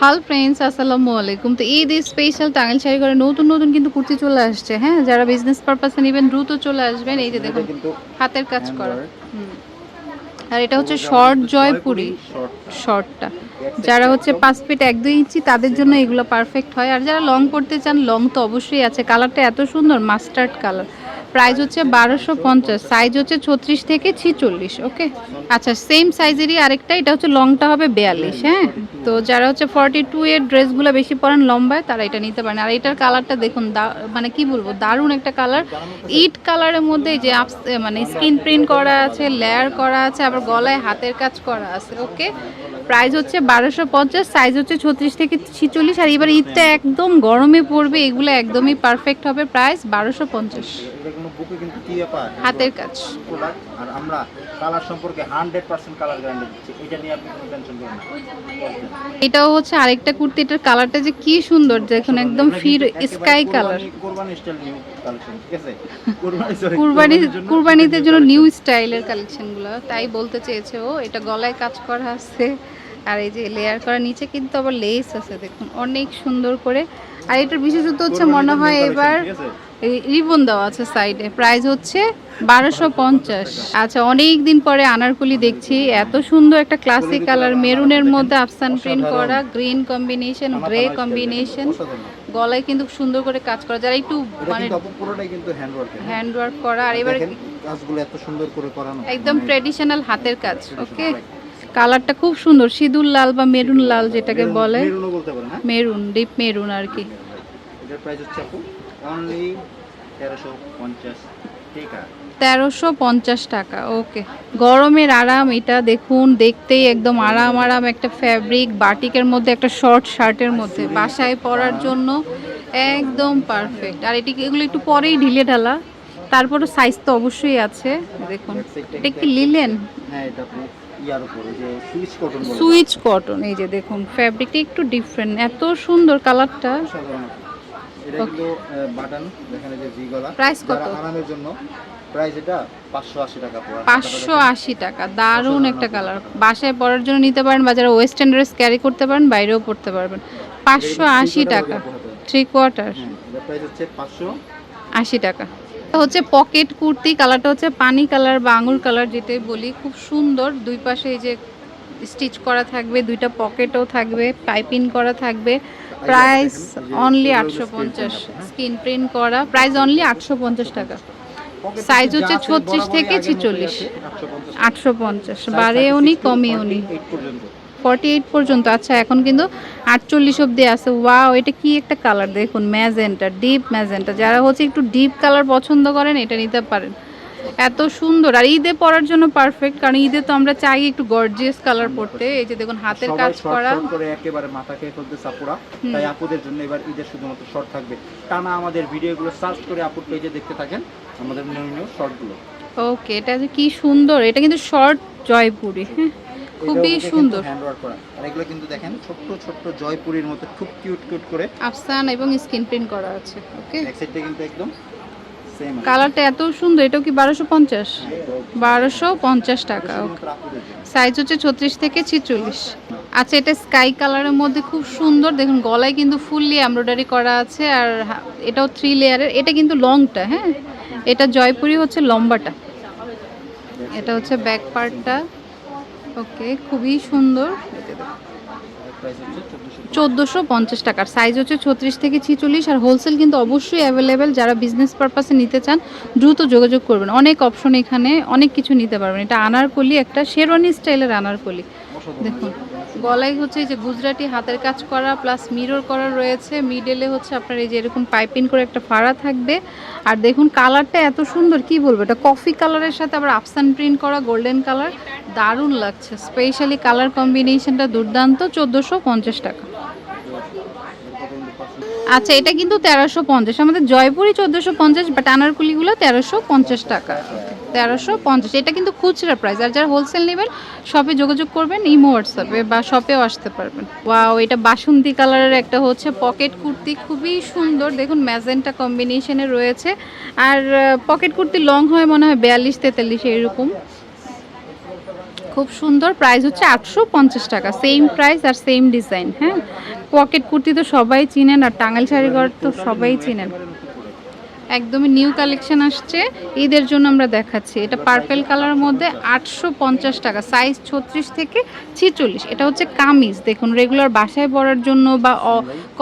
হাল ফ্রেন্ডস আসসালামু আলাইকুম। তো ঈদ স্পেশাল টাঙ্গাইল শাড়ি করে নতুন নতুন কিন্তু কুর্তি চলে আসছে হ্যাঁ? যারা বিজনেস পারপাসে নেবেন দ্রুত চলে আসবেন। এই যে দেখুন হাতের কাজ করা। আর এটা হচ্ছে শর্ট জয়পুরি শর্টটা যারা হচ্ছে পাঁচ ফিট এক দুই ইঞ্চি তাদের জন্য এগুলো পারফেক্ট হয়। আর যারা লং করতে চান লং তো অবশ্যই আছে। কালারটা এত সুন্দর মাস্টার্ড কালার প্রাইস হচ্ছে বারোশো পঞ্চাশ সাইজ হচ্ছে ছত্রিশ থেকে ছিচল্লিশ ওকে আচ্ছা সেম সাইজেরই আরেকটা, এটা হচ্ছে লংটা হবে বেয়াল্লিশ হ্যাঁ? তো যারা হচ্ছে ফর্টি টু এর ড্রেসগুলো বেশি পরেন লম্বায়, তারা এটা নিতে পারেন। আর এটার কালারটা দেখুন মানে কি বলব, দারুণ একটা কালার ইট কালারের মধ্যে যে মানে স্কিন প্রিন্ট করা আছে লেয়ার করা আছে, আবার গলায় হাতের কাজ করা আছে ওকে প্রাইস হচ্ছে বারোশো পঞ্চাশ সাইজ হচ্ছে ছত্রিশ থেকে ছিচল্লিশ, আর এবার ঈদটা একদম গরমে পড়বে, এগুলো একদমই পারফেক্ট হবে প্রাইস বারোশো পঞ্চাশ। বুকে কিন্তু কি ব্যাপার হাতের কাজ। প্রোডাক্ট আর আমরা কালার সম্পর্কে হান্ড্রেড পার্সেন্ট কালার গ্যারান্টি দিচ্ছি। এটা নিয়ে আপনি কোনো টেনশন করবেন না। এটাও হচ্ছে আরেকটা কুর্তি এটার কালারটা যে কি সুন্দর দেখুন একদম ফির sky colour Qurbani style new collection ঠিক আছে? কোরবানি কুরবানি কুরবানিতে জন্য নিউ স্টাইলের কালেকশনগুলো তাই বলতে চেয়েছে ও এটা গলায় কাজ করা আছে। আর এই যে লেয়ার করা নিচে কিন্তু আবার লেস আছে দেখুন অনেক সুন্দর করে। আর এটার বিশেষত্ব হচ্ছে মনে হয় এবার? রিবন দেওয়া আছে সাইডে প্রাইস হচ্ছে বারোশো পঞ্চাশ। আচ্ছা অনেক দিন পরে আনারকুলি দেখছি। এত সুন্দর একটা ক্লাসিক কালার মেরুনের মধ্যে আফসান প্রিন্ট করা গ্রিন কম্বিনেশন গ্রে কম্বিনেশন গলায় কিন্তু সুন্দর করে কাজ করা। যারা একটু মানে পুরোটাই কিন্তু হ্যান্ড ওয়ার্ক করা আর এবার কাজগুলো এত সুন্দর করে করানো। একদম ট্রেডিশনাল হাতের কাজ ওকে. কালারটা খুব সুন্দর সিঁদুর লাল বা মেরুন লাল যেটাকে বলে। হ্যাঁ? মেরুন ডিপ মেরুন আর কি। তেরোশো পঞ্চাশ। টাকা ওকে। গরমের আরাম এটা দেখুন দেখতেই একদম আরাম আরাম একটা ফ্যাব্রিক বাটিকের মধ্যে একটা শর্ট শার্টের মধ্যে। বাসায় পরার জন্য একদম পারফেক্ট আর এটি এগুলো একটু পরেই ঢিলে ঢালা। তারপরে সাইজ তো অবশ্যই আছে দেখুন। এটা কি লিলেন হ্যাঁ এটা ইয়ার উপরে যে সুইচ কটন সুইচ কটন এই যে দেখুন ফ্যাব্রিকটা একটু ডিফারেন্ট এত সুন্দর কালারটা সাধারণ এটা কিন্তু বাটন যেখানে যে জি গলা Price কত? আরামের জন্য প্রাইস এটা পাঁচশো আশি টাকা পড়ে। দারুণ একটা কালার বাসায় পরার জন্য নিতে পারেন বা যারা ওয়েস্টার্ন ড্রেস ক্যারি করতে পারেন বাইরেও পড়তে পারবেন। পাঁচশো আশি টাকা থ্রি কোয়ার্টার প্রাইস হচ্ছে পাঁচশো আশি টাকা। এটা হচ্ছে পকেট কুর্তি, কালারটা হচ্ছে পানি কালার বা আঙুর কালার যেটাই বলি। খুব সুন্দর, দুই পাশে এই যে স্টিচ করা থাকবে, দুইটা পকেটও থাকবে পাইপিং করা থাকবে। প্রাইস অনলি আটশো পঞ্চাশ, স্ক্রিন প্রিন্ট করা, প্রাইস অনলি আটশো পঞ্চাশ টাকা। সাইজ হচ্ছে 36 থেকে 46 আটশো পঞ্চাশ বাড়েও নি কমেও নি পর্যন্ত ফর্টি এইট পর্যন্ত। আচ্ছা এখন কিন্তু আটচল্লিশ অব্দি আছে। ওয়াও এটা কি একটা কালার দেখুন ম্যাজেন্টা ডিপ ম্যাজেন্টা যারা হচ্ছে একটু ডিপ কালার পছন্দ করেন এটা নিতে পারেন। এত সুন্দর। আর ঈদে পরার জন্য পারফেক্ট কারণ ঈদে তো আমরা চাই একটু গর্জিয়াস কালার পরতে। এই যে দেখুন হাতের কাজ করা। করে একেবারে মাথা খেয়ে ফেলতে সাপুরা তাই আপুদের জন্য এবার ঈদের শুধুমাত্র শর্ট থাকবে। টানা আমাদের ভিডিওগুলো সার্চ করে আপুর পেজে দেখতে থাকেন আমাদের নিউ নিউ শর্টগুলো ওকে এটা যে কি সুন্দর। এটা কিন্তু শর্ট জয়পুরি। হ্যাঁ খুবই সুন্দর। হ্যান্ড করা। আর এগুলো কিন্তু দেখেন ছোট্ট ছোট্ট জয়পুরীর মতো খুব কিউট কিউট করে। আফসান এবং স্ক্রিন প্রিন্ট করা আছে ওকে? এক সাইডটা কিন্তু একদম সেম কালারটা এত সুন্দর এটাও কি বারোশো পঞ্চাশ? বারোশো পঞ্চাশ টাকা ওকে। সাইজ হচ্ছে ছত্রিশ থেকে ছিচল্লিশ। আচ্ছা এটা স্কাই কালারের মধ্যে খুব সুন্দর। দেখুন গলায় কিন্তু ফুললি এমব্রয়ডারি করা আছে আর এটাও থ্রি লেয়ারের এটা কিন্তু লংটা হ্যাঁ? এটা জয়পুরি হচ্ছে লম্বাটা। এটা হচ্ছে ব্যাক পার্টটা ওকে, খুবই সুন্দর। চোদ্দোশো পঞ্চাশ টাকার। সাইজ হচ্ছে ছত্রিশ থেকে ছিচল্লিশ আর হোলসেল কিন্তু অবশ্যই অ্যাভেলেবেল যারা বিজনেস পারপাসে নিতে চান, দ্রুত যোগাযোগ করবেন। অনেক অপশন এখানে, অনেক কিছু নিতে পারবেন। এটা আনারকলি, একটা শেরওয়ানি স্টাইলের আনারকলি। দেখুন। গলায় হচ্ছে যে গুজরাটি হাতের কাজ করা প্লাস মিরর করা রয়েছে। মিডলে হচ্ছে আপনার এই যে এরকম পাইপিং করে একটা ফাড়া থাকবে। আর দেখুন কালারটা এত সুন্দর, কি বলব? এটা কফি কালারের সাথে আবার আফসান প্রিন্ট করা গোল্ডেন কালার দারুণ লাগছে স্পেশালি কালার কম্বিনেশনটা দুর্দান্ত, চোদ্দোশো পঞ্চাশ টাকা। আচ্ছা এটা কিন্তু তেরোশো পঞ্চাশ, আমাদের জয়পুরি চোদ্দোশো পঞ্চাশ বাট আনারকুলিগুলো তেরোশো পঞ্চাশ টাকা। তেরোশো পঞ্চাশ। এটা কিন্তু খুচরা প্রাইস আর যারা হোলসেল নেবেন শপে যোগাযোগ করবেন, ইমো হোয়াটসঅ্যাপে বা শপেও আসতে পারবেন। ওয়াও এটা বাসন্তী কালারের একটা হচ্ছে পকেট কুর্তি, খুবই সুন্দর। দেখুন ম্যাজেন্টা কম্বিনেশনে রয়েছে। আর পকেট কুর্তি লং হয়, মনে হয় বিয়াল্লিশ, তেতাল্লিশ এরকম খুব সুন্দর। প্রাইস হচ্ছে আটশো পঞ্চাশ টাকা। সেম প্রাইস আর সেম ডিজাইন হ্যাঁ? পকেট কুর্তি তো সবাই চিনেন, আর টাঙ্গাইল শাড়িঘর তো সবাই চিনেন। একদমই নিউ কালেকশন আসছে। ঈদের জন্য আমরা দেখাচ্ছি। এটা পার্পেল কালারের মধ্যে আটশো পঞ্চাশ টাকা সাইজ ছত্রিশ থেকে ছিচল্লিশ। এটা হচ্ছে কামিজ। দেখুন রেগুলার বাসায় পড়ার জন্য বা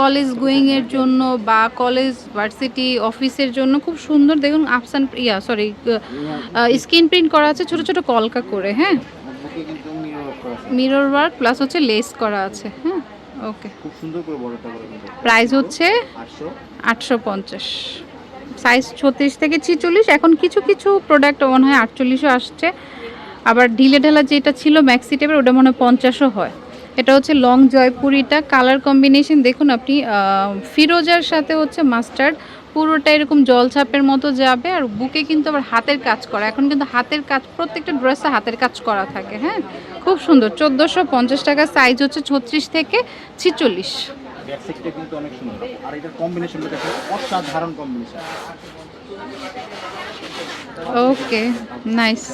কলেজ গোয়িংয়ের জন্য বা কলেজ ভার্সিটি অফিসের জন্য খুব সুন্দর। দেখুন আপসান ইয়া সরি স্ক্রিন প্রিন্ট করা আছে ছোট ছোট কলকা করে হ্যাঁ? মিরর ওয়ার্ক প্লাস হচ্ছে লেস করা আছে হ্যাঁ? ওকে খুব সুন্দর করে বড়টা করে প্রাইস হচ্ছে আটশো। আটশো পঞ্চাশ। সাইজ ছত্রিশ থেকে ছিচল্লিশ, এখন কিছু কিছু প্রোডাক্ট মনে হয় আটচল্লিশও আসছে। আবার ঢিলে ঢালা যেটা ছিল ম্যাক্সি টেপের ওটা মনে হয় পঞ্চাশও হয়। এটা হচ্ছে লং জয়পুরিটা কালার কম্বিনেশন দেখুন আপনি ফিরোজার সাথে হচ্ছে মাস্টার্ড পুরোটা এরকম জলছাপের মতো যাবে, আর বুকে কিন্তু আবার হাতের কাজ করা। এখন কিন্তু হাতের কাজ, প্রত্যেকটা ড্রেসে হাতের কাজ করা থাকে হ্যাঁ? খুব সুন্দর, চোদ্দোশো পঞ্চাশ টাকা সাইজ হচ্ছে ছত্রিশ থেকে ছিচল্লিশ। ব্যাক সাইডটা কিন্তু অনেক সুন্দর। আর এটার কম্বিনেশনটা দেখো অসাধারণ কম্বিনেশন ওকে নাইস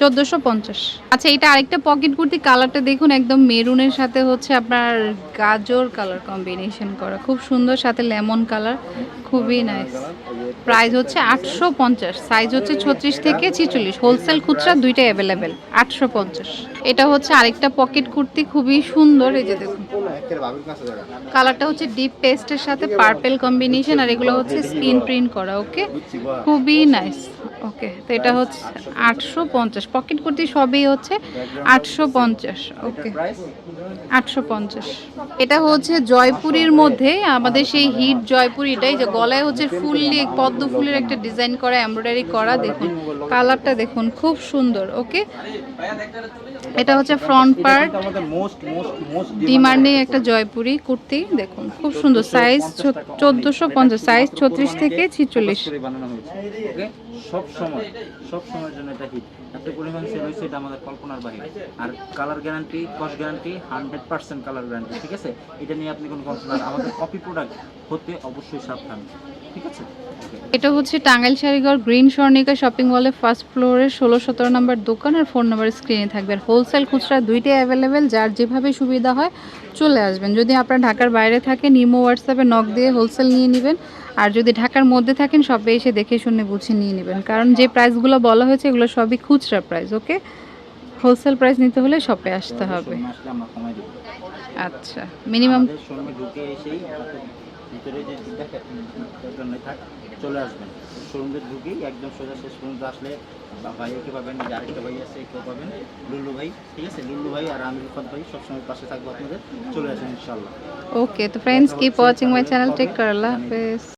চোদ্দোশো পঞ্চাশ। আচ্ছা এটা আরেকটা পকেট কুর্তি কালারটা দেখুন, একদম মেরুনের সাথে হচ্ছে আপনার গাজর কালার কম্বিনেশন করা। খুব সুন্দর, সাথে লেমন কালার, খুবই নাইস প্রাইস হচ্ছে আটশো পঞ্চাশ সাইজ হচ্ছে ছত্রিশ থেকে ছিচল্লিশ। হোলসেল খুচরা দুইটাই অ্যাভেলেবেল আটশো পঞ্চাশ। এটা হচ্ছে আরেকটা পকেট কুর্তি, খুবই সুন্দর, এই যে দেখুন। কালারটা হচ্ছে ডিপ পেস্টের সাথে পার্পেল কম্বিনেশন আর এগুলো হচ্ছে স্ক্রিন প্রিন্ট করা ওকে খুবই নাইস ওকে তো এটা হচ্ছে আটশো পঞ্চাশ। পকেট কুর্তি সবই হচ্ছে আটশো পঞ্চাশ ওকে আটশো পঞ্চাশ। এটা হচ্ছে জয়পুরের মধ্যে আমাদের সেই হিট জয়পুরিটাই যে গলায় হচ্ছে ফুললি পদ্ম ফুলের একটা ডিজাইন করা এমব্রয়ডারি করা দেখুন কালারটা দেখুন খুব সুন্দর ওকে এটা হচ্ছে front part most most most demanding একটা জয়পুরি কুর্তি দেখুন খুব সুন্দর সাইজ চোদ্দোশো পঞ্চাশ সাইজ ছত্রিশ থেকে ছিচল্লিশ। সব সময় সব সময়ের জন্য এটা হিট এত পরিমাণ সেল হয়েছে এটা আমাদের কল্পনার বাহিরে আর colour guarantee cost guarantee hundred percent colour guarantee ঠিক আছে? এটা নিয়ে আপনি কোনো কনসার্ন আমাদের কপি প্রোডাক্ট হতে অবশ্যই সাবধান। ঠিক আছে? এটা হচ্ছে টাঙ্গাইল শাড়িঘর গ্রিন স্বর্ণিকা শপিং মলে ফার্স্ট ফ্লোরের ষোলো সতেরো নম্বর দোকান আর ফোন নাম্বার স্ক্রিনে থাকবে। আর হোলসেল খুচরা দুইটাই অ্যাভেলেবেল যার যেভাবে সুবিধা হয় চলে আসবেন। যদি আপনারা ঢাকার বাইরে থাকেন ইমো হোয়াটসঅ্যাপে নক দিয়ে হোলসেল নিয়ে নেবেন। আর যদি ঢাকার মধ্যে থাকেন সবে এসে দেখে শুনে বুঝে নিয়ে নেবেন। কারণ যে প্রাইসগুলো বলা হয়েছে এগুলো সবই খুচরা প্রাইস ওকে হোলসেল প্রাইস নিতে হলে শপে আসতে হবে। আচ্ছা মিনিমাম ভিতরে যে থাক চলে আসবেন। শোরুমে ঢুকেই একদম সোজা শেষ পর্যন্ত আসলে ভাইয়াকে পাবেন যে আরেকটা ভাই আছে কেউ পাবেন। লুল্লু ভাই ঠিক আছে? লুল্লু ভাই আর আমি খান ভাই সবসময় পাশে থাকব আপনাদের। চলে আসেন ইনশাল্লাহ ওকে তো friends keep watching my channel take care আল্লাহ হাফেজ।